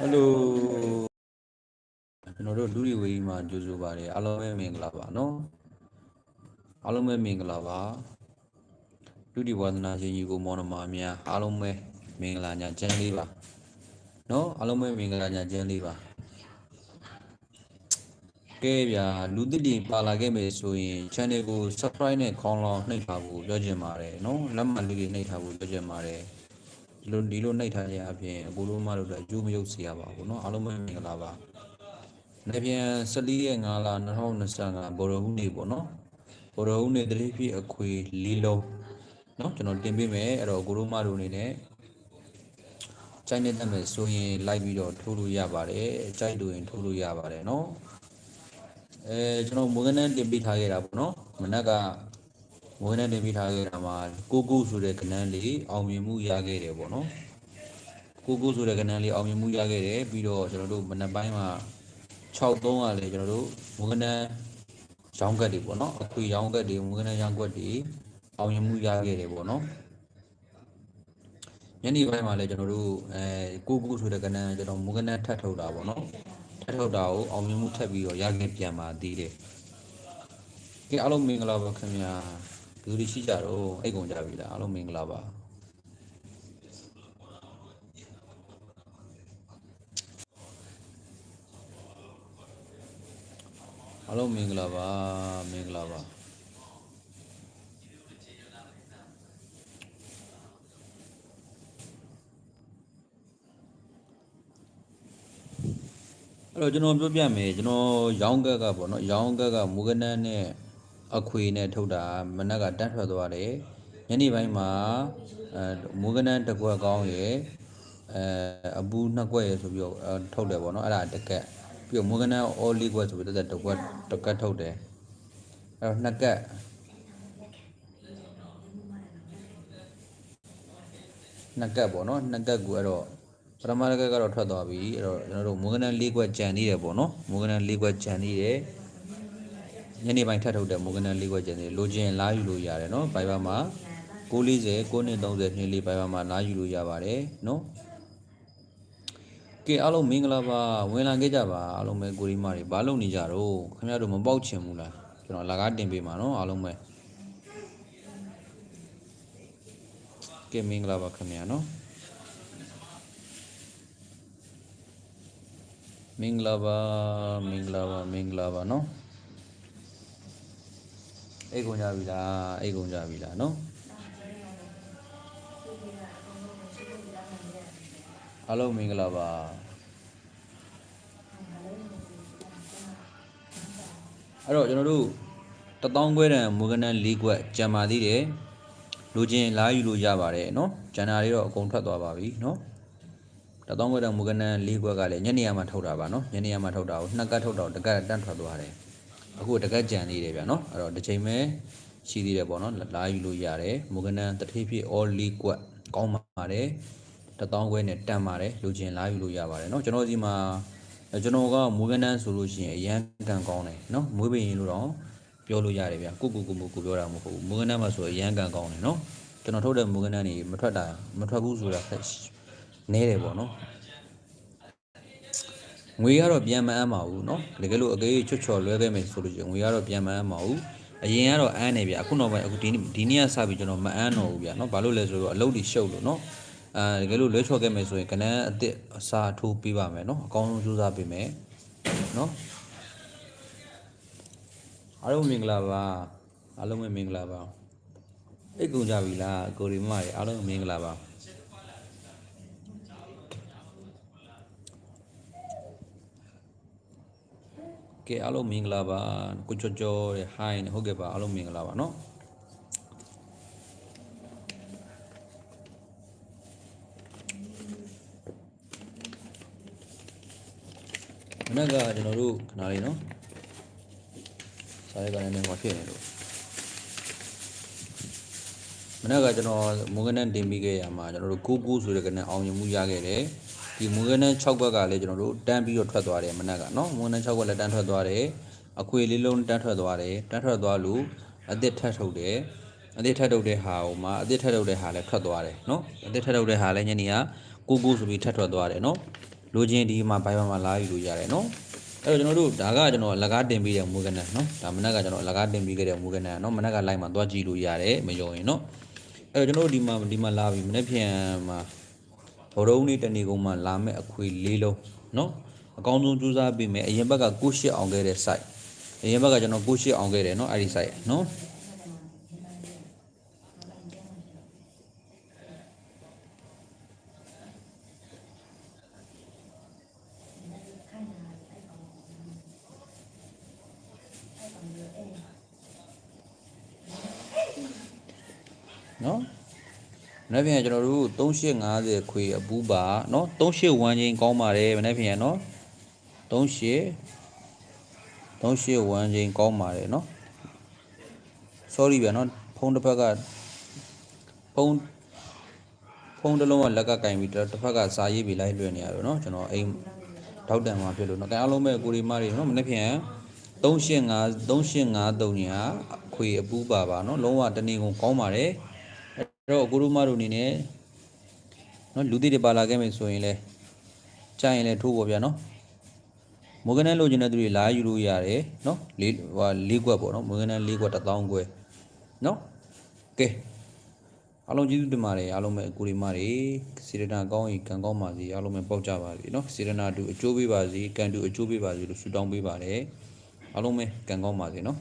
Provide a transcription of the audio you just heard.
ဟယ်လိုကျွန်တော်တို့လူတွေဝေးမှာကြိုဆိုပါတယ်အားလုံးပဲမင်္ဂလာပါနော်အားလုံးပဲမင်္ဂလာပါလူဒီဝါသနာရှင်ကြီးကိုမောင်နှမများအားလုံးပဲမင်္ဂလာညချမ်းလေးပါနော်အားလုံးပဲမင်္ဂလာညချမ်းလေးပါကဲဗျာလူသစ်တွေပါလာခဲ့မယ်ဆိုရင် channel ကို subscribe နဲ့ခေါင်းလောင်းနှိပ်ထားဖို့ပြောချင်ပါတယ်နော်လက်မှတ်လေးတွေနှိပ်ထားဖို့ပြောချင်ပါတယ် ဒီလိုဒီလိုနှိပ်ထားခြင်းအပြင်အကူလုံးမတို့လည်းအကျိုးမရုပ်စေရပါဘူးเนาะအားလုံးပဲမင်္ဂလာပါ။နေ့ပြန်14ရက်5လ2025ဘော်ရဟုနေ့ပေါ့နော်။ဘော်ရဟုနေ့တတိပြည့်အခွေလေးလုံးเนาะကျွန်တော်တင်ပေးမယ်အဲ့တော့အကူလုံးမတို့အနေနဲ့ကြိုက်နေတဲ့မယ်ဆိုရင်လိုက်ပြီးတော့ထိုးလို့ရပါတယ်။ကြိုက်လို့ရင်ထိုးလို့ရပါတယ်เนาะ။အဲကျွန်တော်မွေးကနန်းတင်ပေးထားခဲ့တာပေါ့နော်။မနက်က မွေးကနန်းတင်ပေးထားခဲ့တာမှာကိုကိုဆိုတဲ့ကနန်းလေးအောင်မြင်မှုရခဲ့တယ်ပေါ့နော်။ကိုကိုဆိုတဲ့ကနန်းလေးအောင်မြင်မှုရခဲ့တယ်ပြီးတော့ကျွန်တော်တို့မနက်ပိုင်းမှာ63ကလည်းကျွန်တော်တို့မွေးကနန်းရောင်းကတ်တွေပေါ့နော်။အခွေရောင်းကတ်တွေမွေးကနန်းရောင်းကတ်တွေအောင်မြင်မှုရခဲ့တယ်ပေါ့နော်။ညနေပိုင်းမှာလည်းကျွန်တော်တို့အဲကိုကိုဆိုတဲ့ကနန်းကျွန်တော်မွေးကနန်းထပ်ထုတ်တာပေါ့နော်။ထပ်ထုတ်တာကိုအောင်မြင်မှုထပ်ပြီးတော့ရခဲ့ပြန်ပါသေးတယ်။ကဲအားလုံးမင်္ဂလာပါခင်ဗျာ။ လူတွေရှိကြတော့အိတ်ကုန်ကြပြီလားအားလုံးမင်္ဂလာပါ။အားလုံးမင်္ဂလာပါမင်္ဂလာပါအဲ့တော့ကျွန်တော်ပြောပြမယ်ကျွန်တော်ရောင်းကက်ကပေါ့နော်ရောင်းကက်ကမူကနန်းနဲ့ အခွေနဲ့ထုတ်တာမနက်ကတန်းထွက်သွားတယ်ညနေပိုင်းမှာအဲမူကနန်းတစ်ခွက်ကောင်းရယ်အဲအပူနှစ်ခွက်ရယ်ဆိုပြီးတော့အဲထုတ်တယ်ပေါ့နော်အဲ့ဒါတကက်ပြီးတော့မူကနန်းအော်လီခွက်ဆိုပြီးတော့တစ်ခွက်တစ်ကက်ထုတ်တယ်အဲ့တော့နှစ်ကက်နှစ်ကက်ပေါ့နော်နှစ်ကက်ကိုအဲ့တော့ပထမတစ်ကက်ကတော့ထွက်သွားပြီအဲ့တော့ကျွန်တော်တို့မူကနန်း၄ခွက်ကြံနေတယ်ပေါ့နော်မူကနန်း၄ခွက်ကြံနေတယ် ညနေပိုင်းထပ်ထုတ်တယ်မူကနန်း၄ခွက်ကြံနေတယ်လိုချင်လာယူလို့ရတယ်နော်ဘိုင်ဘာမှာ640 930နှစ်လေးဘိုင်ဘာမှာလာယူလို့ရပါတယ်နော်ကဲအားလုံးမင်္ဂလာပါဝင်လာခဲ့ကြပါအားလုံးပဲကိုရီမာတွေဘာလုပ်နေကြတော့ခင်ဗျားတို့မပေါက်ချင်ဘူးလားကျွန်တော်လာကားတင်ပေးမှာနော်အားလုံးပဲကဲမင်္ဂလာပါခင်ဗျာနော်မင်္ဂလာပါမင်္ဂလာပါမင်္ဂလာပါနော် အိတ်ကုန်ကြပြီလားအိတ်ကုန်ကြပြီလားနော်အားလုံးမင်္ဂလာပါအဲ့တော့ကျွန်တော်တို့တပေါင်းခွဲတန်မူကနန်း၄ခွက်ကြံပါသေးတယ်လူချင်းလာယူလို့ရပါတယ်နော်ကျန်တာတွေတော့အကုန်ထွက်သွားပါပြီနော်တပေါင်းခွဲတန်မူကနန်း၄ခွက်ကလည်းညနေရမှာထုတ်တာပါနော်ညနေရမှာထုတ်တာကိုနှစ်ကတ်ထုတ်တော့တကတ်တန်းထွက်သွားတယ် အခုတကက်ကြံသေးတယ်ဗျာနော်အဲ့တော့တစ်ချိန်ပဲရှိသေးတယ်ပေါ့နော်လာယူလို့ရတယ်မုဂနန်တထေးဖြစ် all league ကွက်ကောင်းပါတယ်တထောင်ခွဲနဲ့တန်ပါတယ်လူချင်းလာယူလို့ရပါတယ်နော်ကျွန်တော်ဒီမှာကျွန်တော်ကမွေးကနန်းဆိုလို့ရှိရင်အရန်ကန်ကောင်းတယ်နော်မွေးပင်ရင်လို့တော့ပြောလို့ရတယ်ဗျာကိုကိုကိုကိုပြောတာမဟုတ်ဘူးမွေးကနန်းမှာဆိုအရန်ကန်ကောင်းတယ်နော်ကျွန်တော်ထုတ်တဲ့မွေးကနန်းတွေမထွက်တာမထွက်ဘူးဆိုတာနည်းတယ်ပေါ့နော် ငွေကတော့ပြန်မအမ်းပါဘူးเนาะတကယ်လို့အကေးချွတ်ချော်လွဲခဲ့မယ်ဆိုလို့ရှိရင်ငွေကတော့ပြန်မအမ်းပါဘူးအရင်ကတော့အမ်းနေဗျအခုနောက်ပိုင်းအခုဒီနေ့ဒီနေ့ကစပြီးကျွန်တော်မအမ်းတော့ဘူးဗျာเนาะဘာလို့လဲဆိုတော့အလုပ်တွေရှုပ်လို့เนาะ အဲတကယ်လို့လွဲချော်ခဲ့မယ်ဆိုရင်ကနန်းအစ်စ်အစာထိုးပေးပါမယ်เนาะအကောင်းဆုံးကြိုးစားပေးမယ်เนาะအားလုံးမင်္ဂလာပါအားလုံးပဲမင်္ဂလာပါအိတ်ကုန်ကြပြီလားကိုရီမတွေအားလုံးမင်္ဂလာပါ ကဲအားလုံးမင်္ဂလာပါကိုချောချောတဲ့ hi ဟုတ်ကဲ့ပါအားလုံးမင်္ဂလာပါเนาะ မနက်ကကျွန်တော်တို့ခဏလေးနော်စားရကလည်းနည်းဟောဖြစ်နေလို့မနက်ကကျွန်တော်မွေးကနန်းတင်ပြီးခဲ့ရမှာကျွန်တော်တို့ကိုကိုဆိုတဲ့ကနန်းအောင်မြင်မှုရခဲ့တယ် ဒီမွေးကနန်း6ဘက်ကလည်းကျွန်တော်တို့တန်းပြီးတော့ထွက်သွားတယ်မနက်ကနော်မွေးကနန်း6ဘက်လည်းတန်းထွက်သွားတယ်အခွေလေးလုံးတန်းထွက်သွားတယ်တန်းထွက်သွားလို့အသစ်ထပ်ထုတ်တယ်အသစ်ထပ်ထုတ်တဲ့ဟာဟိုမှာအသစ်ထပ်ထုတ်တဲ့ဟာလည်းထွက်သွားတယ်နော်အသစ်ထပ်ထုတ်တဲ့ဟာလည်းညနေကကိုကိုဆိုပြီးထပ်ထွက်သွားတယ်နော်လိုချင်ဒီမှာဘိုင်ဘာမှာလာယူလို့ရတယ်နော်အဲ့တော့ကျွန်တော်တို့ဒါကကျွန်တော်အလကားတင်ပေးတဲ့မူကနန်နော်ဒါမနက်ကကျွန်တော်အလကားတင်ပေးခဲ့တဲ့မူကနန်နော်မနက်က line မှာသွားကြည့်လို့ရတယ်မယုံရင်နော်အဲ့တော့ကျွန်တော်တို့ဒီမှာဒီမှာလာပြီမနေ့ပြန်မှာ ဘောရုံးလေးတနေကုန်မှာလာမဲ့အခွေလေးလုံးနော်အကောင်းဆုံးကြိုးစားပေးမယ်အရင်ဘက်ကကိုရှစ်အောင်ခဲ့တဲ့ site အရင်ဘက်ကကျွန်တော်ကိုရှစ်အောင်ခဲ့တယ်နော်အဲ့ဒီ site နော်နော် မနေ့ပြန်ကျွန်တော်တို့3850ခွေအပူးပါနော်38ဝမ်းချင်းကောင်းပါတယ်မနေ့ပြန်နော်38 38ဝမ်းချင်းကောင်းပါတယ်နော် sorry ဗျာနော်ဖုန်းတစ်ဖက်ကဖုန်းဖုန်းတစ်လုံးကလက်ကကင်ပြီးတစ်တစ်ဖက်ကစာရေးပြီးလိုက်လွှင့်နေရတော့နော်ကျွန်တော်အိမ်ထောက်တန်မှာဖြစ်လို့နော်ကဲအားလုံးပဲကိုရီမတွေနော်မနေ့ပြန်385 3853ညာခွေအပူးပါပါနော်လုံးဝတနေကုန်ကောင်းပါတယ်အဲ့ တော့ကိုရိုမတို့အနေနဲ့နော်လူသစ်တွေပါလာခဲ့မယ်ဆိုရင်လဲကြာရင်လဲထိုးပေါ့ဗျာနော်မိုးကနန်းလိုချင်တဲ့သူတွေလာယူလို့ရတယ်နော်လေးဟိုလေးကွက်ပေါ့နော်မိုးကနန်းလေးကွက်1000ကွက်နော်ကဲအားလုံးကျေးဇူးတင်ပါတယ်အားလုံးပဲကိုရီမတွေစေရနာကောင်းရင်ကံကောင်းပါစေအားလုံးပဲပေါက်ကြပါစေနော်စေရနာတူအကျိုးပေးပါစေကံတူအကျိုးပေးပါစေလို့ဆုတောင်းပေးပါတယ်အားလုံးပဲကံကောင်းပါစေနော်